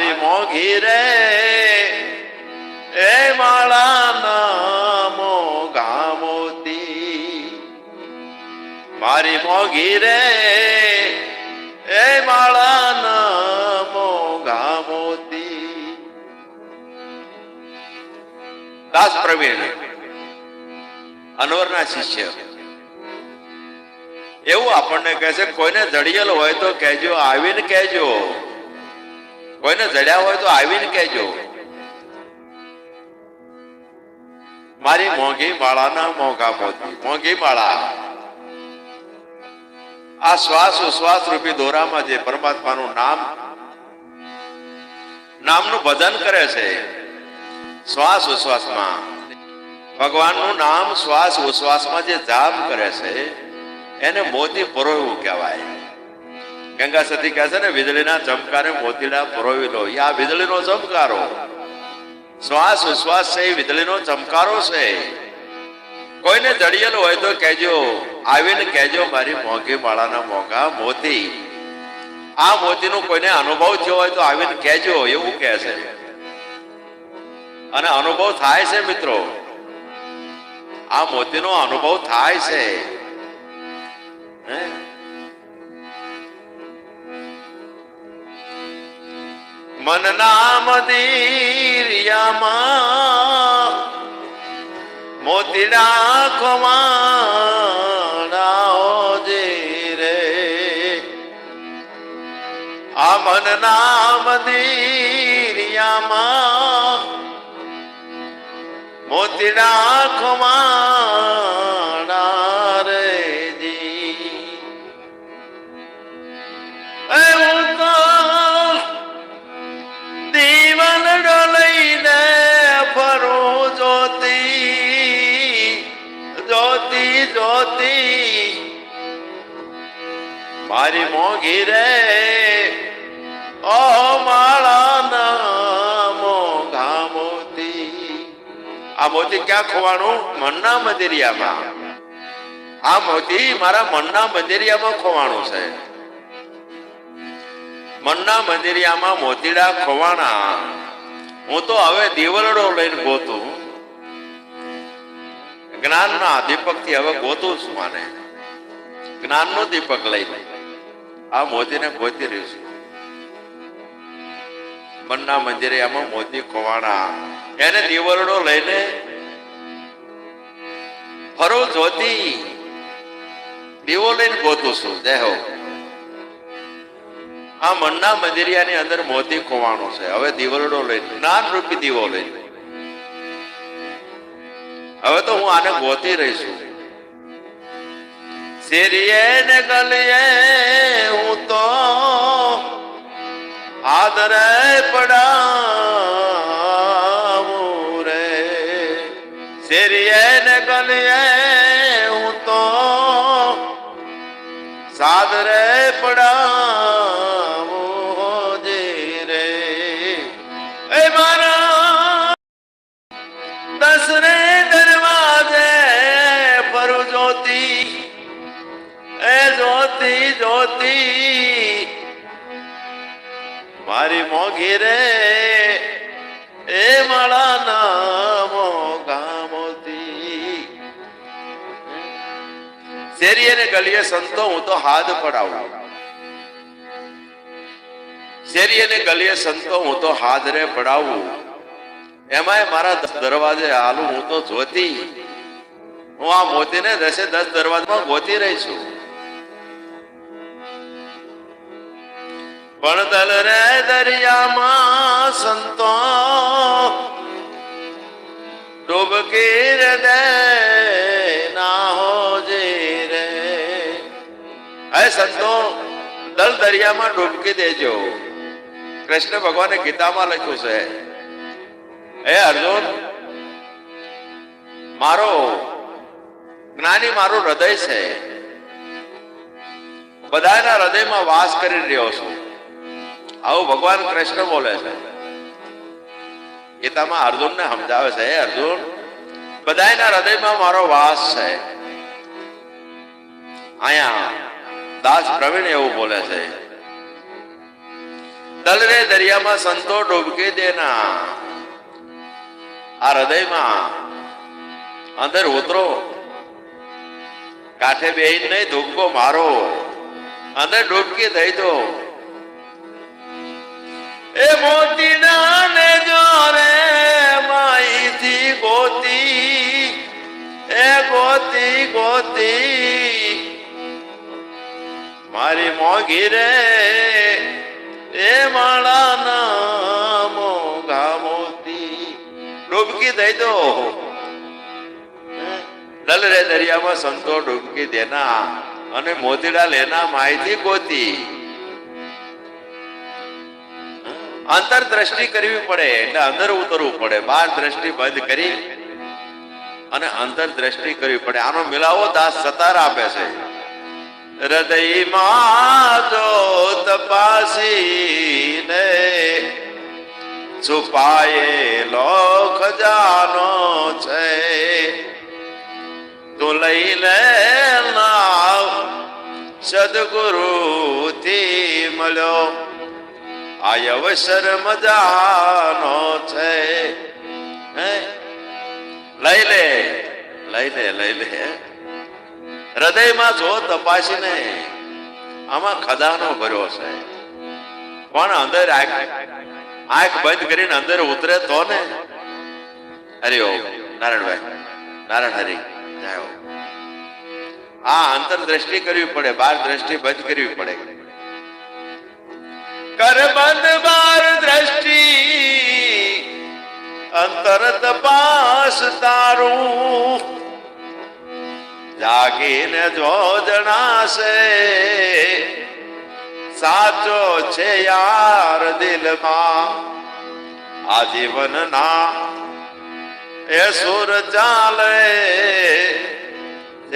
મારી મોઘી રે. એ માળા નામો મોતી મારી મોઘી રે. એ માળાના નામો મોતી દાસ પ્રવીણ, અનવરના શિષ્ય. એવું આપણને કહે છે, કોઈને જડિયેલ હોય તો કહેજો, આવીને કહેજો. કોઈને જડ્યા હોય તો આવીને કહેજો. મારી મોંઘી માળાના મોંઘા મોતી, મોંઘી માળા. આ શ્વાસ ઉશ્વાસ રૂપી દોરામાં જે પરમાત્માનું નામ, નામનું ભજન કરે છે, શ્વાસ ઉશ્વાસમાં. ભગવાનનું નામ શ્વાસ ઉશ્વાસમાં જે જાપ કરે છે, એને મોતી પરોવ્યું કહેવાય. ગંગા સતી કહે છે ને, વીજળીના ચમકારે મોતીડા પરોવી લો આ વીજળીનો ચમકારો. શ્વાસ ઉશ્વાસ છે એ વીજળીનો ચમકારો છે. કોઈને જડિયેલો હોય તો કહેજો. આવીને કહેજો, મારી મોંઘી માળાના મોંઘા મોતી. આ મોતીનો કોઈને અનુભવ થયો હોય તો આવીને કહેજો, એવું કહે છે. અને અનુભવ થાય છે મિત્રો. આ મોતીનો અનુભવ થાય છે. હે? મનના મંદિરિયામાં મોતીડા ખમાડાઓ જે રે. આ મનના મંદિરિયામાં મોતીડા ખમાડા મારી મોંઘી રે ઓ માળાના મોઘા મોતી આ મોતી ક્યાં ખોવાનું? મનના મંદિરિયામાં. આ મોતી મારા મનના મંદિરિયામાં ખોવાનું છે. મનના મંદિરિયામાં મોતીડા ખોવાણા હું તો હવે દીવલડો લઈને ગોતું. જ્ઞાનના દીપકથી હવે ગોતું છું માને જ્ઞાનનો દીપક લઈને. આ મોતીને ગોતી રહ્યું છું. મનના મંદિરિયામાં મોતી કોવાણા એને દીવલડો લઈને ફરો જોતી દીવો લઈને ગોતું છું. જય આ મનના મંદિરિયાની અંદર મોતી કોવાણો છે. હવે દીવલડો લઈને જ્ઞાન રૂપી દીવો લઈને. હવે તો હું આને ગોતી રહી છું. શેરીએ ને ગલીએ પડાવું રે. શેરીએ ને ગલીએ હું તો સાદરે પડાવું રે. એ મારા દસરે દરવાજે ફરું જોતી એ જોતી જોતી મારી મોઘી રે, એ માળા નામો ગામોતી શેરીએ ને ગલીએ સંતો, હું તો હાથ પડાવું શેરીએ ને ગલીએ સંતો, હું તો હાથ રે પડાવું એમાંય મારા દરવાજે હાલું, હું તો જોતી. હું આ મોતીને દસે દસ દરવાજામાં ગોતી રહી છું. પણ તલ રે દરિયામાં સંતો. ડૂબકી રે દે ના હો જે રે. હે સંતો, દલ દરિયામાં ડૂબકી દેજો. કૃષ્ણ ભગવાને ગીતામાં લખ્યું છે. હે અર્જુન, મારો, જ્ઞાની મારું હૃદય છે. બધાના હૃદયમાં વાસ કરી રહ્યો છું. આવું ભગવાન કૃષ્ણ બોલે છે. ગીતામાં અર્જુનને સમજાવે છે, "હે અર્જુન બધાના હૃદયમાં મારો વાસ છે. અહીંયા દાસ પ્રવીણ એવું બોલે છે, દલરે દરિયામાં સંતો ડૂબકી દેના. આ હૃદયમાં અંદર ઉતરો. કાંઠે બેહીને નહીં ધૂબકો મારો. અંદર ડૂબકી દઈ દો. એ મોતી નાને જો રે માઈથી ગોતી, એ ગોતી ગોતી. મારી મોગી રે, એ માળાના મોગા મોતી. ડૂબકી દઈ દો. ડલ રે દરિયામાં સંતો ડૂબકી દેના અને મોતીડા લેના માહિતી ગોતી. અંતર દ્રષ્ટિ કરવી પડે એટલે અંદર ઉતરવું પડે. બહાર દ્રષ્ટિ બંધ કરી અને અંતર દ્રષ્ટિ કરવી પડે. આનો મિલાવો દાસ સતાર આપે છે. હૃદયમાં જો તપાસીને છુપાયેલો ખજાનો છે. તું લઈ લે સદગુરુ થી મળ્યો. આ અવસર મજાનો છે. હે? લઈ લે લઈ લે લઈ લે. હૃદયમાં જો તપાસીને આમાં ખદાનો ભર્યો છે. પણ અંદર આંખ બંધ કરીને અંદર ઉતરે તો ને? હરિ ઓમ નારાયણભાઈ, નારાયણ હરિ જય. આ અંતર દ્રષ્ટિ કરવી પડે, બાર દ્રષ્ટિ બંધ કરવી પડે. કર બંધ બાર દ્રષ્ટિ અંતર તપાસ તારું જાગીને જો જણાશે સાચો છે યાર દિલમાં આજીવન ના એ સુર ચાલે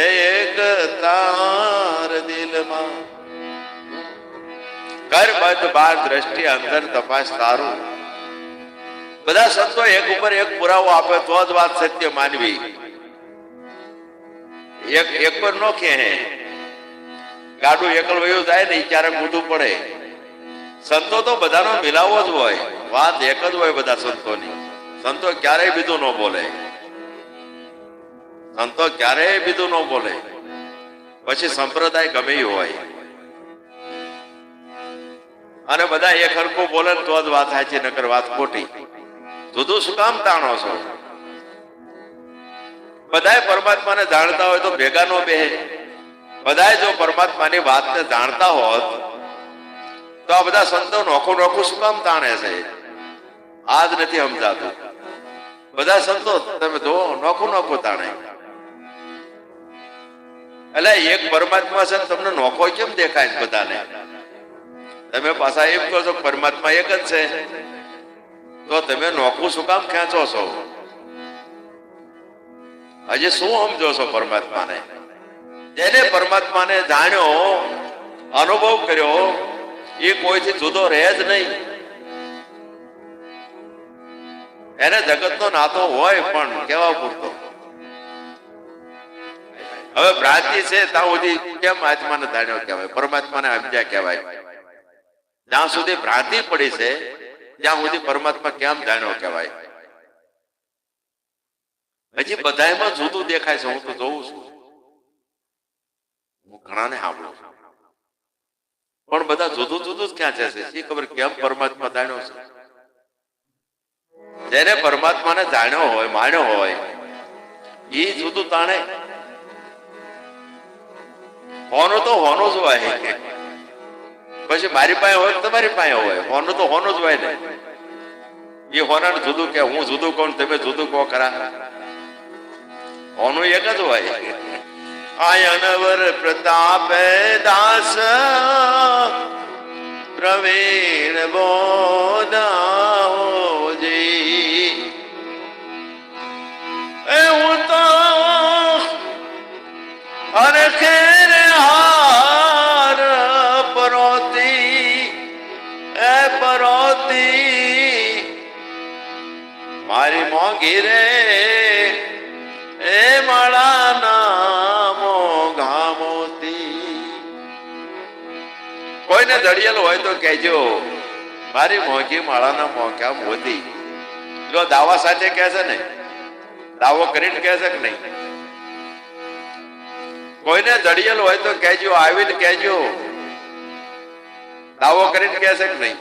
એક તાર દિલમાં કર બંધ બાર દ્રષ્ટિ અંદર તપાસ તારું. બધા સંતો એક ઉપર એક પુરાવો આપે, તો જ વાત સત્ય માનવી. એક એક પર નો કે હે ગાડું એકલ વયું જાય ને ક્યારેક ઊંધું પડે. સંતો તો બધાનો મિલાવો જ હોય. વાત એક જ હોય બધા સંતોની. સંતો ક્યારેય બીજું ન બોલે. સંતો ક્યારેય બીજું ન બોલે. પછી સંપ્રદાય ગમે હોય. અને બધા એક હરખું બોલે તો જ વાત સાચી, નકર વાત ખોટી. જુદું શું કામ તાણો છો? બધાય પરમાત્માને જાણતા હોય તો ભેગા નો બે બધાય જો પરમાત્માની વાતને જાણતા હોત, તો આ બધા સંતો નોખું નોખું શું કામ તાણે છે? આ જ નથી સમજાતું. બધા સંતો તમે જો નોખું નોખું તાણે. એટલે એક પરમાત્મા છે તમને નોખો કેમ દેખાય બધાને? તમે પાછા એમ કહો છો પરમાત્મા એક જ છે. તો તમે નોખું શું કામ ખેંચો છો? હજી શું સમજો છો પરમાત્માને? જેને પરમાત્માને જાણ્યો, અનુભવ કર્યો, એ કોઈથી જુદો રહે જ નહીં. એને જગતનો નાતો હોય પણ કેવા પૂરતો? હવે ભ્રાંતિ છે ત્યાં સુધી કેમ આત્માને જાણ્યો કહેવાય? પરમાત્માને સમજ્યા કહેવાય? જ્યાં સુધી ભ્રાંતિ પડી છે, ત્યાં સુધી પરમાત્મા કેમ જાણ્યો કહેવાય? હજી બધામાં જુદું દેખાય છે, હું તો જોઉં છું. હું ઘણાને સાંભળું છું. પણ બધા જુદું જુદું જ ક્યાં જશે શી ખબર કેમ પરમાત્મા જાણ્યો છે? જેને પરમાત્માને જાણ્યો હોય, માણ્યો હોય એ જુદું તાણે. હોનું તો હોનું જ હોય. પછી મારી પાસે હોય તમારી પાસે હોય. હોનું તો હોનું જ હોય ને. એ હોના જુદું કે હું જુદું કોણ તમે જુદું કહો કરા હોનું એક જ હોય. આયનવર પ્રતાપ દાસ, પ્રવીણ બોધાઓજી એ હું તો હરખે મારી મોંઘી રે એ માળા નામો ગામોતી કોઈને દળિયેલ હોય તો કહેજો, મારી મોંઘી માળાના મોંઘા મોતી જો દાવા સાથે કહે છે ને, દાવો કરીને કહે છે કે નહીં? કોઈને દળિયેલ હોય તો કહેજો, આવીને કહેજો, દાવો કરીને કહે છે કે નહીં?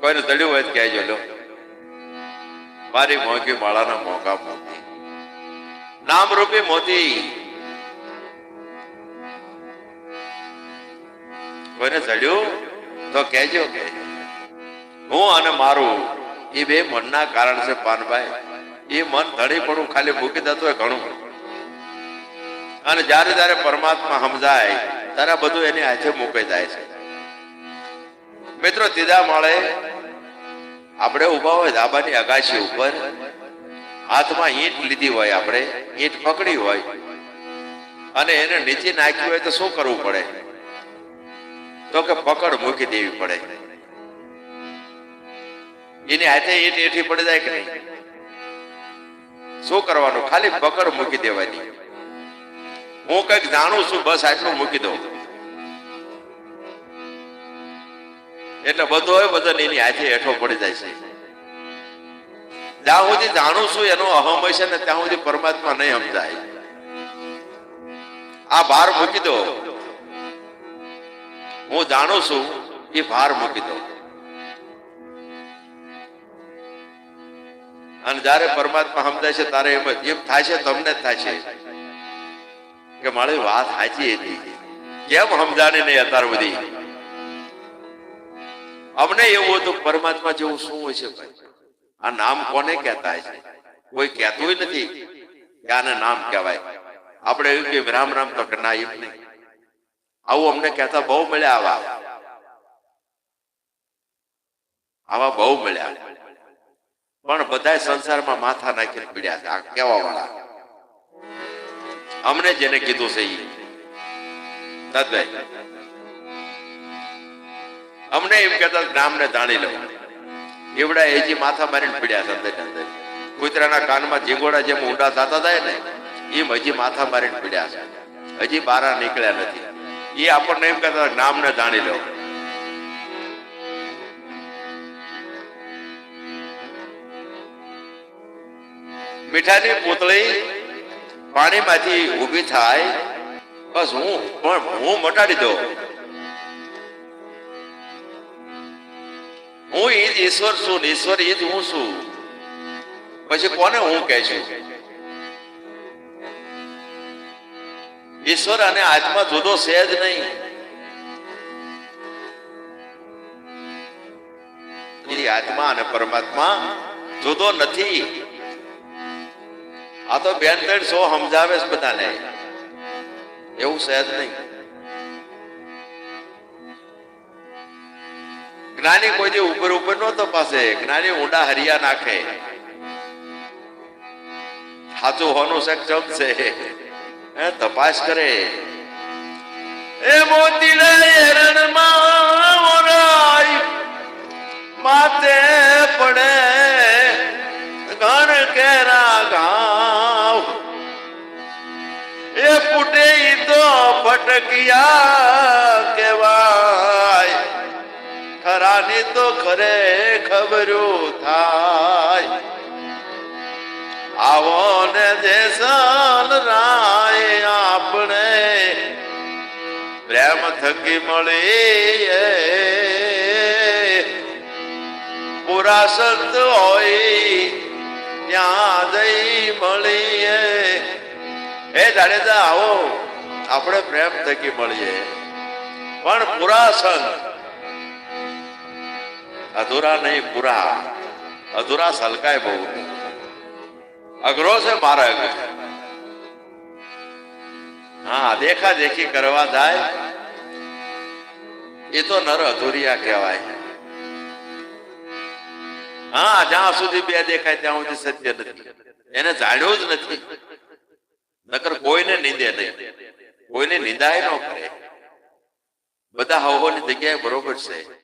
કોઈને દળ્યું હોય તો કહેજો, લો. મારી મોંઘી માળાના મોંઘા મોતી નામ રૂપી મોતી. કોઈને ચડ્યું? તો કેજો કે હું અને મારું એ બે મનના કારણ છે પાનભાઈ. એ મન ધડી પણ ખાલી મૂકી દેતો હોય ઘણું. અને જ્યારે જ્યારે પરમાત્મા સમજાય ત્યારે બધું એની હાથે મૂકી જાય છે. મિત્રો તીધા માળે આપણે ઊભા હોય ધાબાની અગાશી ઉપર. હાથમાં ઈંટ લીધી હોય આપણે, ઈંટ પકડી હોય. અને એને નીચે નાખ્યું હોય તો શું કરવું પડે? તો કે પકડ મૂકી દેવી પડે. એની હાથે ઈંટ એઠી પડી જાય કે નહીં? શું કરવાનું? ખાલી પકડ મૂકી દેવાની. હું કંઈક જાણું છું, બસ આટલું મૂકી દઉં. એટલે બધો વજન એની હાથે હેઠો પડી જાય છે. જ્યાં સુધી જાણું છું, એનો અહમ હશે ને, ત્યાં સુધી પરમાત્મા નહીં સમજાય. આ ભાર મૂકી દો. હું જાણું છું, એ ભાર મૂકી દો. અને જ્યારે પરમાત્મા સમજાય છે તારે એમ એમ થાય છે, તમને જ થાય છે. કે મારી વાત સાચી હતી. કેમ સમજાણી નહીં અત્યાર બધી અમને એવું હતું પરમાત્મા જેવું શું હોય છે ભાઈ? આ નામ કોને કહેતા છે કોઈ કહેતું નથી કે આને નામ કહેવાય. આપણે એવું કે રામ રામ તો ના એમ નહીં. આવું અમને કહેતા બહુ મળ્યા આવા. આવા બહુ મળ્યા. પણ બધા સંસારમાં માથા નાખીને પીડ્યા છે આ કેવા વાળા અમને જેને કીધું છે એ દાદભાઈ અમને એમ કહેતા નામને જાણી લો. એવડા એજી માથા મારીને પીડ્યા છે અંદર કૂતરાના કાનમાં જીંગોડા જેમ ઊંડા થતા થાય ને, એમ હજી માથા મારીને પીડ્યા છે. હજી બારા નીકળ્યા નથી. એ આપણને એમ કહેતા નામને જાણી લો. મીઠાની પૂતળી પાણીમાંથી ઊભી થાય. બસ હું, પણ હું મટાડી દઉં. હું એ જ ઈશ્વર છું ને ઈશ્વર એ જ હું છું. પછી કોને હું કહે છું? ઈશ્વર અને આત્મા જુદો છે જ નહીં. આત્મા અને પરમાત્મા જુદો નથી. આ તો બેન ત્રણ સો સમજાવે છે બધાને. એવું સહેજ નહીં. જ્ઞાની કોઈ જે ઉપર ઉપર નો તપાસે, જ્ઞાની ઊંડા હરિયા નાખે. સાચું હોનું છે જમશે. એ તપાસ કરે. એ મોતી માતે પડે ઘર કેરા ગાવ. એ ફૂટે તો ફટકિયા ખરાની તો ખરે ખબરું થાય. આવો ને દેસલ રાય આપણે. પ્રેમ થકી મળીએ. પૂરા સંત હોય, ત્યાં દઈ મળીએ. એ જાડેજા, આવો. આપણે પ્રેમ થકી મળીએ. પણ પુરા સંત અધૂરા નહીં પૂરા અધૂરા સલકાય બહુ અઘરો છે માર્ગ હા દેખા દેખી કરવા જાય એ તો નર અધૂરિયા કહેવાય હા જ્યાં સુધી બે દેખાય ત્યાં સુધી સત્ય નથી એને જાણ્યું જ નથી નકર કોઈને નિંદે નહીં કોઈને નિંદાય ન કરે બધા હવોની જગ્યાએ બરોબર છે